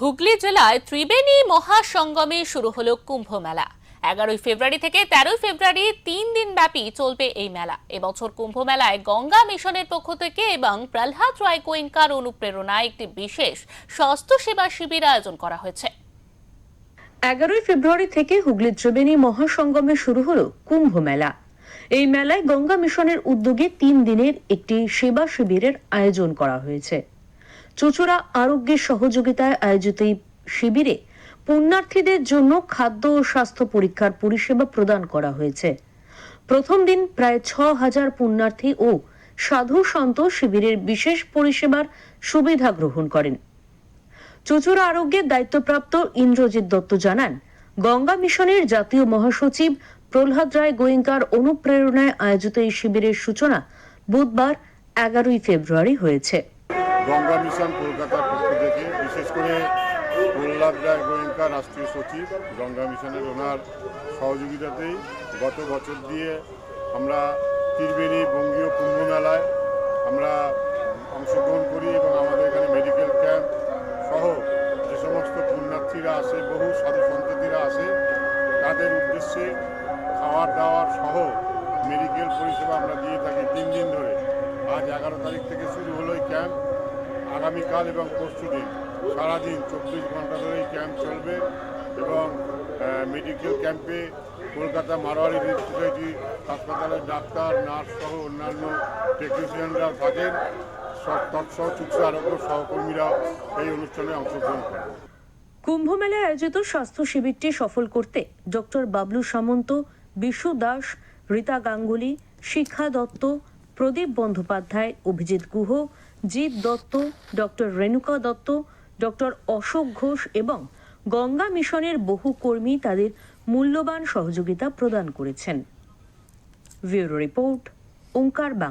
হুগলি জেলায় ত্রিবেণী মহাসঙ্গমে শুরু হলো কুম্ভ মেলা। এগারোই ফেব্রুয়ারি থেকে তেরোই ফেব্রুয়ারি তিন দিন ব্যাপী চলবে এই মেলা। এবছর কুম্ভ মেলায় গঙ্গা মিশনের পক্ষ থেকে এবং প্রহ্লাদ রায় গোয়েঙ্কার অনুপ্রেরণায় একটি বিশেষ স্বাস্থ্য সেবা শিবির আয়োজন করা হয়েছে। এগারোই ফেব্রুয়ারি থেকে হুগলির ত্রিবেণী মহাসঙ্গমে শুরু হলো কুম্ভ মেলা। এই মেলায় গঙ্গা মিশনের উদ্যোগে তিন দিনের একটি সেবা শিবিরের আয়োজন করা হয়েছে। চুচুড়া আরোগ্যের সহযোগিতায় আয়োজিত এই শিবিরে পুণ্যার্থীদের জন্য খাদ্য ও স্বাস্থ্য পরীক্ষার পরিষেবা প্রদান করা হয়েছে। প্রথম দিন প্রায় ছ হাজার পুণ্যার্থী ও সাধু সন্ত শিবিরের বিশেষ পরিষেবার সুবিধা গ্রহণ করেন। চুচুড়া আরোগ্যের দায়িত্বপ্রাপ্ত ইন্দ্রজিৎ দত্ত জানান, গঙ্গা মিশনের জাতীয় মহাসচিব প্রহ্লাদ রায় গোয়েঙ্কার অনুপ্রেরণায় আয়োজিত এই শিবিরের সূচনা বুধবার এগারোই ফেব্রুয়ারি হয়েছে। গঙ্গা মিশন কলকাতার পক্ষ থেকে, বিশেষ করে প্রহ্লাদ রায় গোয়েঙ্কা রাষ্ট্রীয় সচিব, গঙ্গা মিশনের ওনার সহযোগিতাতেই গত বছর দিয়ে আমরা ত্রিবেণী বঙ্গীয় কুম্ভ মেলায় আমরা অংশগ্রহণ করি এবং আমাদের এখানে মেডিকেল ক্যাম্প সহ যে সমস্ত পুণ্যার্থীরা আসে, বহু সাধু সন্ততিরা আসে, তাদের উদ্দেশ্যে খাওয়ার দাওয়ার সহ মেডিকেল পরিষেবা আমরা দিয়ে থাকি তিন দিন ধরে। আজ এগারো তারিখ থেকে শুরু হলো এই ক্যাম্প। আগামীকাল এবং পরশু দিন সারাদিন চব্বিশ ঘণ্টা ধরে এই ক্যাম্প চলবে এবং মেডিকেল ক্যাম্পে কলকাতা মারোয়ারি সোসাইটি হাসপাতালের ডাক্তার, নার্স সহ অন্যান্য টেকনিশিয়ানরা থাকেন। তৎসহ চুক্তি আরোগ্য সহকর্মীরাও এই অনুষ্ঠানে অংশগ্রহণ করেন। কুম্ভ মেলায় আয়োজিত স্বাস্থ্য শিবিরটি সফল করতে doctor Bablu Samanta, Bishu Das, Rita Ganguly Shiksha Dutta Pradip Bandyopadhyay, Abhijit Guha, Jit Dutta, doctor Renuka Dutta, doctor Ashok Ghosh এবং গঙ্গা মিশনের বহু কর্মী তাদের মূল্যবান সহযোগিতা প্রদান করেছেন। ব্যুরো রিপোর্ট, ওঙ্কার